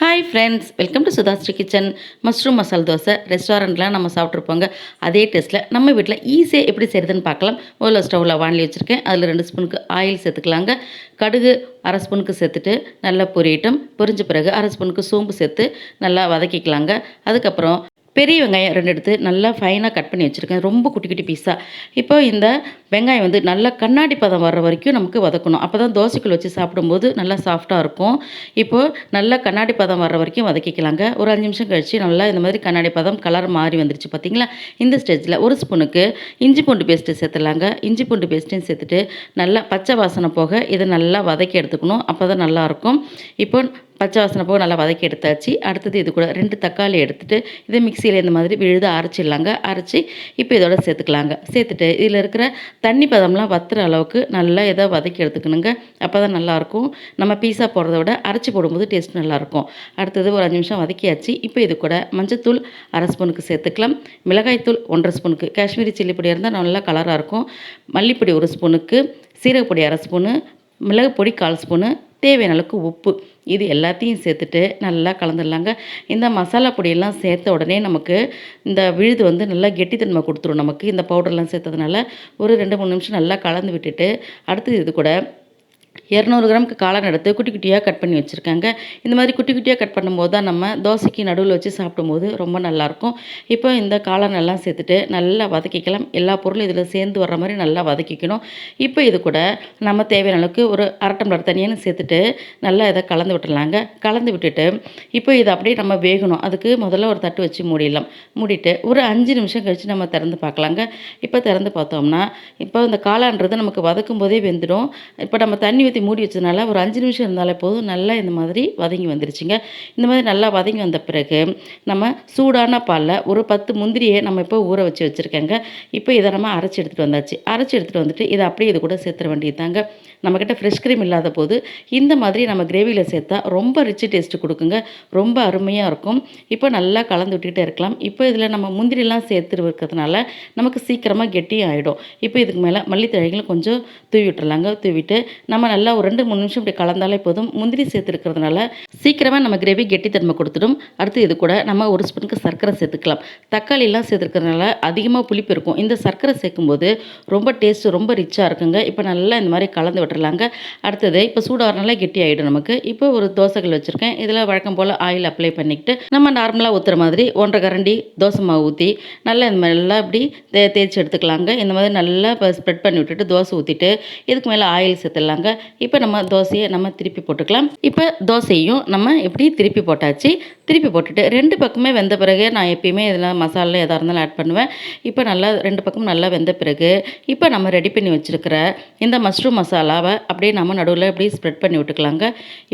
Hi friends welcome to Sudhashree kitchen mushroom masal dosai ரெஸ்டாரண்ட்லாம் நம்ம சாப்பிட்ருப்போங்க அதே டேஸ்ட்டில் நம்ம வீட்டில் ஈஸியாக எப்படி செய்கிறதுன்னு பார்க்கலாம். முதல்ல ஸ்டவ்வில் வாங்கி வச்சுருக்கேன். அதில் ரெண்டு ஸ்பூனுக்கு ஆயில் சேர்த்துக்கலாங்க. கடுகு அரை ஸ்பூனுக்கு சேர்த்துட்டு நல்லா பொரியட்டும். பொரிஞ்ச பிறகு அரை ஸ்பூனுக்கு சோம்பு சேர்த்து நல்லா வதக்கிக்கலாங்க. அதுக்கப்புறம் பெரிய வெங்காயம் ரெண்டு எடுத்து நல்லா ஃபைனாக கட் பண்ணி வச்சுருக்கேன். ரொம்ப குட்டி குட்டி பீஸாக இப்போ இந்த வெங்காயம் வந்து நல்லா கண்ணாடி பதம் வர்ற வரைக்கும் நமக்கு வதக்கணும். அப்போ தான் தோசைக்குள் வச்சு சாப்பிடும்போது நல்லா சாஃப்டாக இருக்கும். இப்போது நல்லா கண்ணாடி பதம் வர்ற வரைக்கும் வதக்கிக்கலாங்க. ஒரு அஞ்சு நிமிஷம் கழித்து நல்லா இந்த மாதிரி கண்ணாடி பதம் கலர் மாறி வந்துருச்சு பார்த்தீங்களா இந்த ஸ்டேஜில் ஒரு ஸ்பூனுக்கு இஞ்சி பூண்டு பேஸ்ட்டு சேர்த்துலாங்க இஞ்சி பூண்டு பேஸ்ட்டையும் சேர்த்துட்டு நல்லா பச்சை வாசனை போக இதை நல்லா வதக்கி எடுத்துக்கணும். அப்போ தான் நல்லாயிருக்கும் இப்போ பச்சை வாசனை போக நல்லா வதக்கி எடுத்தாச்சு. அடுத்தது இது கூட ரெண்டு தக்காளி எடுத்துட்டு இதை மிக்சியில் இந்த மாதிரி விழுது அரைச்சிடலாங்க. அரைச்சி இப்போ இதோட சேர்த்துக்கலாங்க. சேர்த்துட்டு இதில் இருக்கிற தண்ணி பதம்லாம் வத்துற அளவுக்கு நல்லா இதை வதக்கி எடுத்துக்கணுங்க. அப்போ தான் நல்லாயிருக்கும். நம்ம பீஸா போடுறத விட அரைச்சி போடும்போது டேஸ்ட் நல்லாயிருக்கும். அடுத்தது ஒரு அஞ்சு நிமிஷம் வதக்கியாச்சு. இப்போ இது கூட மஞ்சத்தூள் அரை ஸ்பூனுக்கு சேர்த்துக்கலாம். மிளகாய்த்தூள் ஒன்றரை ஸ்பூனுக்கு. காஷ்மீரி சில்லி பொடி இருந்தால் நல்லா கலராக இருக்கும். மல்லிப்பொடி ஒரு ஸ்பூனுக்கு. சீரகப்பொடி அரை ஸ்பூனு. மிளகு பொடி கால் ஸ்பூனு. தேவையான அளவுக்கு உப்பு. இது எல்லாத்தையும் சேர்த்துட்டு நல்லா கலந்துடலாங்க. இந்த மசாலா பொடியெல்லாம் சேர்த்த உடனே நமக்கு இந்த விழுது வந்து நல்லா கெட்டித்தன்மை கொடுத்துரும். நமக்கு இந்த பவுடர்லாம் சேர்த்ததுனால ஒரு ரெண்டு மூணு நிமிஷம் நல்லா கலந்து விட்டுட்டு அடுத்தது இது கூட இரநூறு கிராமுக்கு காளான் எடுத்து குட்டி குட்டியாக கட் பண்ணி வச்சுருக்காங்க. இந்த மாதிரி குட்டி குட்டியாக கட் பண்ணும்போது தான் நம்ம தோசைக்கு நடுவில் வச்சு சாப்பிடும்போது ரொம்ப நல்லாயிருக்கும். இப்போ இந்த காளான் எல்லாம் சேர்த்துட்டு நல்லா வதக்கிக்கலாம். எல்லா பொருளும் இதில் சேர்ந்து வர்ற மாதிரி நல்லா வதக்கிக்கணும். இப்போ இது கூட நம்ம தேவையான அளவுக்கு ஒரு அரை டம்ளர் தனியாக சேர்த்துட்டு நல்லா இதை கலந்து விட்டுடலாங்க. கலந்து விட்டுட்டு இப்போ இதை அப்படியே நம்ம வேகணும். அதுக்கு முதல்ல ஒரு தட்டு வச்சு மூடிடலாம். மூடிட்டு ஒரு அஞ்சு நிமிஷம் கழித்து நம்ம திறந்து பார்க்கலாங்க. இப்போ திறந்து பார்த்தோம்னா இப்போ இந்த காளான்றது நமக்கு வதக்கும் போதே வெந்துடும். இப்போ நம்ம தண்ணி ஊற்றி மூடி வச்சதுனால ஒரு அஞ்சு நிமிஷம் இருந்தாலே போதும். நல்லா இந்த மாதிரி வதங்கி வந்துருச்சுங்க. இந்த மாதிரி நல்லா வதங்கி வந்த பிறகு நம்ம சூடான பாலில் ஒரு பத்து முந்திரியை நம்ம இப்போ ஊற வச்சு வச்சுருக்கேங்க. இப்போ இதை நம்ம அரைச்சி எடுத்துகிட்டு வந்தாச்சு. அரைச்சி எடுத்துகிட்டு வந்துட்டு இதை அப்படியே இது கூட சேர்த்துற வேண்டியது தாங்க நம்மக்கிட்ட ஃப்ரெஷ் க்ரீம் இல்லாத போது இந்த மாதிரி நம்ம கிரேவியில் சேர்த்தா ரொம்ப ரிச்சு டேஸ்ட்டு கொடுக்குங்க. ரொம்ப அருமையாக இருக்கும். இப்போ நல்லா கலந்து விட்டுக்கிட்டே இருக்கலாம். இப்போ இதில் நம்ம முந்திரிலாம் சேர்த்து இருக்கிறதுனால நமக்கு சீக்கிரமாக கெட்டியும் ஆகிடும் இப்போ இதுக்கு மேலே மல்லித்தழைகளும் கொஞ்சம் தூவி விட்டுறலாங்க. தூவிட்டு நம்ம நல்லா ஒரு ரெண்டு மூணு நிமிஷம் இப்படி கலந்தாலே போதும். முந்திரி சேர்த்துருக்கிறதுனால சீக்கிரமாக நம்ம கிரேவி கெட்டித்தன்மை கொடுத்துடும். அடுத்து இது கூட நம்ம ஒரு ஸ்பூனுக்கு சர்க்கரை சேர்த்துக்கலாம். தக்காளிலாம் சேர்த்துருக்கிறதுனால அதிகமாக புளிப்பு இருக்கும். இந்த சர்க்கரை சேர்க்கும்போது ரொம்ப டேஸ்ட்டு ரொம்ப ரிச்சாக இருக்குங்க. இப்போ நல்லா இந்த மாதிரி கலந்து விட்டுறலாங்க. அடுத்தது இப்போ சூடாகிறனால கெட்டி ஆகிடும் நமக்கு. இப்போ ஒரு தோசைகள் வச்சுருக்கேன். இதில் வழக்கம் போல் ஆயில் அப்ளை பண்ணிக்கிட்டு நம்ம நார்மலாக ஊற்றுற மாதிரி ஒன்றரை கரண்டி தோசை மாவு ஊற்றி நல்லா இந்த மாதிரி நல்லா இப்படி தே தேய்ச்சி எடுத்துக்கலாங்க. இந்த மாதிரி நல்லா இப்போ ஸ்ப்ரெட் பண்ணி விட்டுட்டு தோசை ஊற்றிட்டு இதுக்கு மேலே ஆயில் சேர்த்துடலாங்க. இப்போ நம்ம தோசையை நம்ம திருப்பி போட்டுக்கலாம். இப்போ தோசையும் நம்ம இப்படி திருப்பி போட்டாச்சு. திருப்பி போட்டுட்டு ரெண்டு பக்கமே வெந்த பிறகு நான் எப்பயுமே இதில் மசாலா எதாக இருந்தாலும் ஆட் பண்ணுவேன். இப்போ நல்லா ரெண்டு பக்கம் நல்லா வெந்த பிறகு இப்போ நம்ம ரெடி பண்ணி வச்சுருக்கிற இந்த மஷ்ரூம் மசாலாவை அப்படியே நம்ம நடுவில் அப்படியே ஸ்ப்ரெட் பண்ணி விட்டுக்கலாங்க.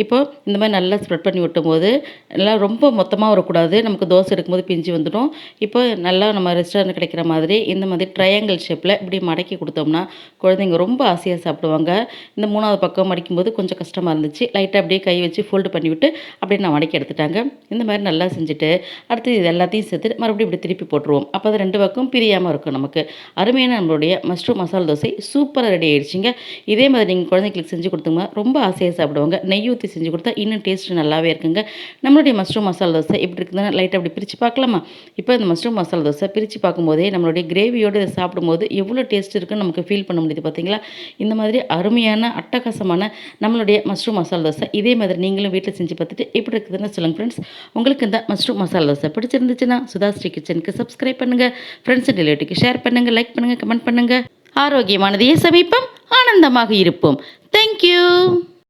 இப்போ இந்த மாதிரி நல்லா ஸ்ப்ரெட் பண்ணி விட்டும்போது நல்லா ரொம்ப மொத்தமாக வரக்கூடாது. நமக்கு தோசை எடுக்கும்போது பிஞ்சு வந்துடும். இப்போ நல்லா நம்ம ரெஸ்டாரண்ட் கிடைக்கிற மாதிரி இந்த மாதிரி ட்ரையாங்கிள் ஷேப்பில் இப்படி மடக்கி கொடுத்தோம்னா குழந்தைங்க ரொம்ப ஆசையாக சாப்பிடுவாங்க. இந்த மூணாவது பக்கம் மடிக்கும்போது கொஞ்சம் கஷ்டமாக இருந்துச்சு. லைட்டாக அப்படியே கை வச்சு ஃபோல்டு பண்ணிவிட்டு அப்படியே நான் மடக்கி எடுத்துட்டாங்க. இந்த மாதிரி நல்லா செஞ்சுட்டு அடுத்து இது எல்லாத்தையும் சேர்த்து மறுபடியும் இப்படி திருப்பி போட்டுருவோம். அப்போ அது ரெண்டு பக்கம் பிரியாமல் இருக்கும் நமக்கு. அருமையான நம்மளுடைய மஷ்ரூம் மசாலா தோசை சூப்பராக ரெடி ஆகிடுச்சிங்க இதே மாதிரி நீங்கள் குழந்தைங்களுக்கு செஞ்சு கொடுத்தோம்னா ரொம்ப ஆசையாக சாப்பிடுவாங்க. நெய் ஊற்றி செஞ்சு கொடுத்தா இன்னும் டேஸ்ட் நல்லாவே இருக்குங்க. நம்மளுடைய மஷ்ரூம் மசாலா தோசை இப்படி இருக்குதுன்னா லைட்டாக அப்படி பிரித்து பார்க்கலாமா? இப்போ இந்த மஷ்ரூம் மசாலா தோசை பிரித்து பார்க்கும்போதே நம்மளுடைய கிரேவியோடு இதை சாப்பிடும்போது எவ்வளோ டேஸ்ட் இருக்குன்னு நமக்கு ஃபீல் பண்ண முடியுது பார்த்தீங்களா இந்த மாதிரி அருமையான அட்டகாசமான நம்மளுடைய மஷ்ரூம் மசாலா தோசை இதே மாதிரி நீங்களும் வீட்டில் செஞ்சு பார்த்துட்டு எப்படி இருக்குதுன்னு சொல்லுங்கள் ஃப்ரெண்ட்ஸ் உங்களுக்கு இந்த மஷ்ரூம் மசாலா தோசை பிடிச்சிருந்துச்சுன்னா சுதாஸ்ரீ கிச்சனுக்கு சப்ஸ்கிரைப் பண்ணுங்கள் ஃப்ரெண்ட்ஸ் அண்ட் ரிலேட்டிவ்க்கு ஷேர் பண்ணுங்கள் லைக் பண்ணுங்கள் கமெண்ட் பண்ணுங்கள் ஆரோக்கியமானதையே சமைப்போம் ஆனந்தமாக இருப்போம். தேங்க்யூ